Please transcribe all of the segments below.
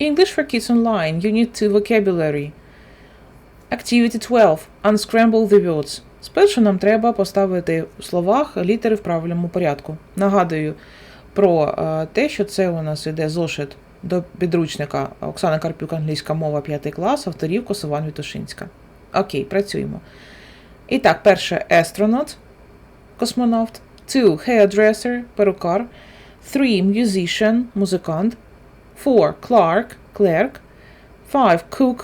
English for Kids Online, Unit 2 Vocabulary. Activity 12. Unscramble the words. Спершу нам треба поставити в словах літери в правильному порядку. Нагадую про е, те, що це у нас іде зошит до підручника Оксана Карпюк, англійська мова, 5 клас, авторів Косован Вітушинська. Окей, працюємо. І так, перше astronaut, космонавт. Two hairdresser, перукар. Three musician, музикант. Four clerk, клерк. Five cook,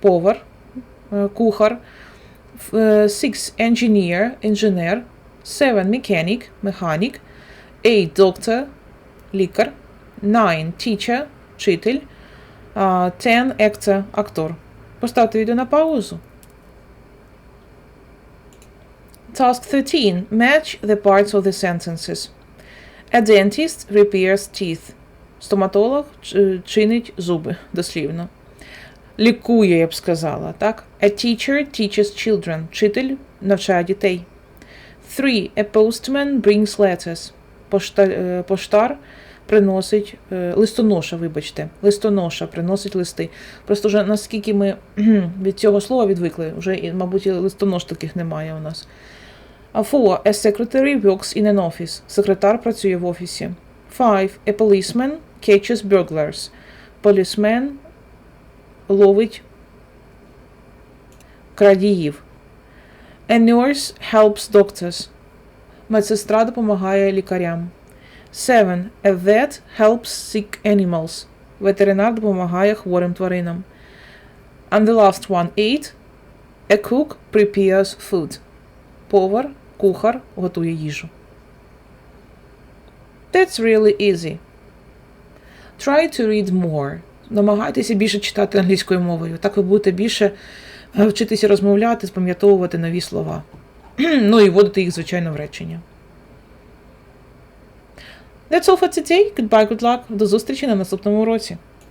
повар, е, кухар. F- е, Six engineer, інженер. Seven mechanic, механік. Eight doctor, лікар. Nine teacher, вчитель. А, Ten actor, актор. Поставте відео на паузу. Task 13. Match the parts of the sentences. A dentist repairs teeth. Стоматолог чинить зуби, дослівно. Лікує, я б сказала, так? A teacher teaches children. Вчитель навчає дітей. 3. A postman brings letters. Пошта, е, поштар приносить е, листоноша, вибачте, листоноша приносить листи. Просто вже наскільки ми від цього слова відвикли, вже, мабуть, і листонож таких немає у нас. А 4. A secretary works in an office. Секретар працює в офісі. 5. A policeman catches burglars. Полісмен ловить крадіїв. A nurse helps doctors. Медсестра допомагає лікарям. 7. A vet helps sick animals. Ветеринар допомагає хворим тваринам. And the last one, 8. A cook prepares food. Повар, кухар готує їжу. That's really easy. Try to read more. Намагайтеся більше читати англійською мовою. Так ви будете більше е, вчитися розмовляти, запам'ятовувати нові слова. ну і вводити їх, звичайно, в речення. That's all for today. Goodbye, good luck. До зустрічі на наступному уроці.